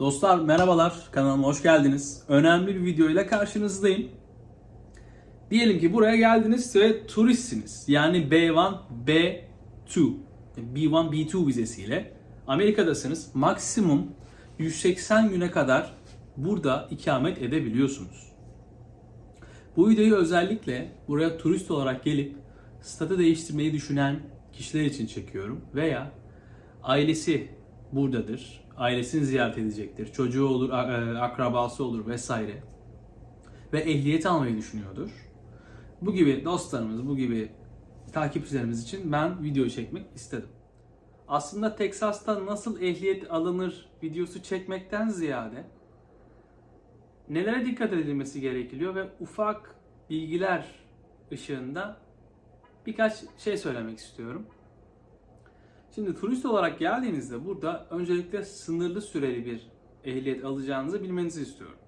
Dostlar merhabalar, kanalıma hoş geldiniz. Önemli bir videoyla karşınızdayım. Diyelim ki buraya geldiniz ve turistsiniz. Yani B1, B2, B1, B2 vizesiyle Amerika'dasınız. Maksimum 180 güne kadar burada ikamet edebiliyorsunuz. Bu videoyu özellikle buraya turist olarak gelip statü değiştirmeyi düşünen kişiler için çekiyorum. Veya ailesi buradadır, ailesini ziyaret edecektir, çocuğu olur, e, akrabası olur vesaire ve ehliyet almayı düşünüyordur. Bu gibi dostlarımız, bu gibi takipçilerimiz için ben video çekmek istedim. Aslında Teksas'ta nasıl ehliyet alınır videosu çekmekten ziyade nelere dikkat edilmesi gerekiyor ve ufak bilgiler ışığında birkaç şey söylemek istiyorum. Şimdi turist olarak geldiğinizde burada öncelikle sınırlı süreli bir ehliyet alacağınızı bilmenizi istiyorum.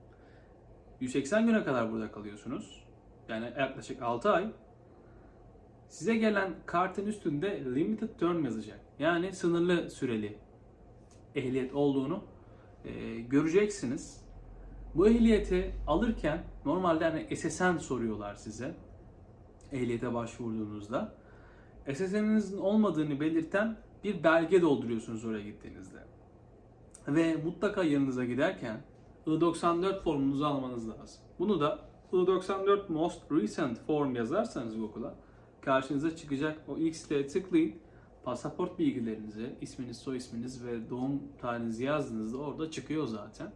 180 güne kadar burada kalıyorsunuz. Yani yaklaşık 6 ay. Size gelen kartın üstünde limited term yazacak. Yani sınırlı süreli ehliyet olduğunu e, göreceksiniz. Bu ehliyeti alırken normalde hani SSN soruyorlar size ehliyete başvurduğunuzda. SSN'inizin olmadığını belirten bir belge dolduruyorsunuz oraya gittiğinizde. Ve mutlaka yanınıza giderken I-94 formunuzu almanız lazım. Bunu da I-94 Most Recent Form yazarsanız Google'a karşınıza çıkacak o ilk siteye tıklayın. Pasaport bilgilerinizi, isminiz, soy isminiz ve doğum tarihinizi yazdığınızda orada çıkıyor zaten.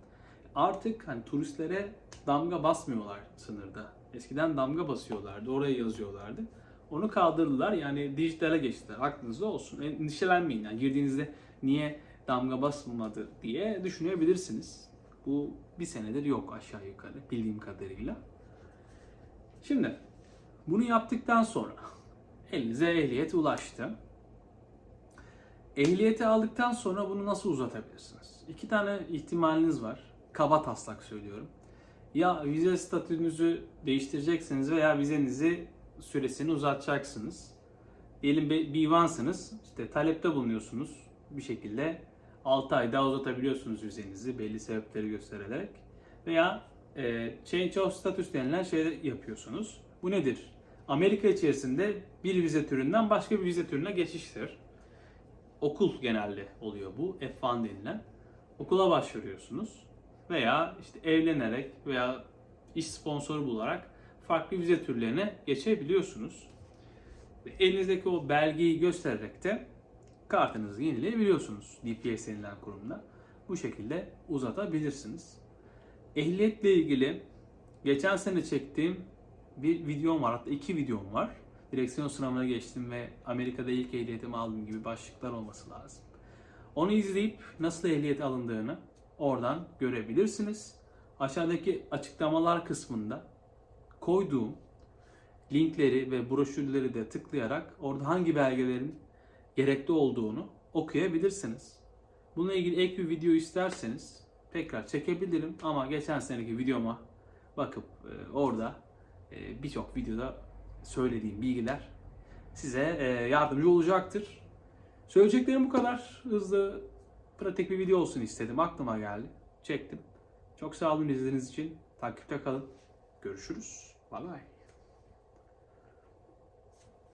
Artık hani turistlere damga basmıyorlar sınırda. Eskiden damga basıyorlardı, oraya yazıyorlardı. Onu kaldırdılar yani dijitale geçtiler. Aklınızda olsun. Endişelenmeyin. Yani girdiğinizde niye damga basmadı diye düşünebilirsiniz. Bu bir senedir yok aşağı yukarı bildiğim kadarıyla. Şimdi bunu yaptıktan sonra elinize ehliyet ulaştı. Ehliyeti aldıktan sonra bunu nasıl uzatabilirsiniz? İki tane ihtimaliniz var. Kaba taslak söylüyorum. Ya vize statünüzü değiştireceksiniz veya vizenizi süresini uzatacaksınız. Diyelim B1'sınız, işte talepte bulunuyorsunuz bir şekilde 6 ay daha uzatabiliyorsunuz vizenizi belli sebepleri göstererek. Veya e, change of status denilen şey yapıyorsunuz. Bu nedir? Amerika içerisinde bir vize türünden başka bir vize türüne geçiştir. Okul genelde oluyor bu, F1 denilen. Okula başvuruyorsunuz veya işte evlenerek veya iş sponsoru bularak farklı vize türlerine geçebiliyorsunuz. Ve elinizdeki o belgeyi göstererek de kartınızı yenileyebiliyorsunuz DPS denilen kurumda. Bu şekilde uzatabilirsiniz. Ehliyetle ilgili geçen sene çektiğim bir videom var. Hatta iki videom var. Direksiyon sınavına geçtim ve Amerika'da ilk ehliyetimi aldım gibi başlıklar olması lazım. Onu izleyip nasıl ehliyet alındığını oradan görebilirsiniz. Aşağıdaki açıklamalar kısmında koyduğum linkleri ve broşürleri de tıklayarak orada hangi belgelerin gerekli olduğunu okuyabilirsiniz. Bununla ilgili ek bir video isterseniz tekrar çekebilirim ama geçen seneki videoma bakıp e, orada e, birçok videoda söylediğim bilgiler size e, yardımcı olacaktır. Söyleyeceklerim bu kadar. Hızlı, pratik bir video olsun istedim. Aklıma geldi. Çektim. Çok sağ olun izlediğiniz için. Takipte kalın. Görüşürüz. 完了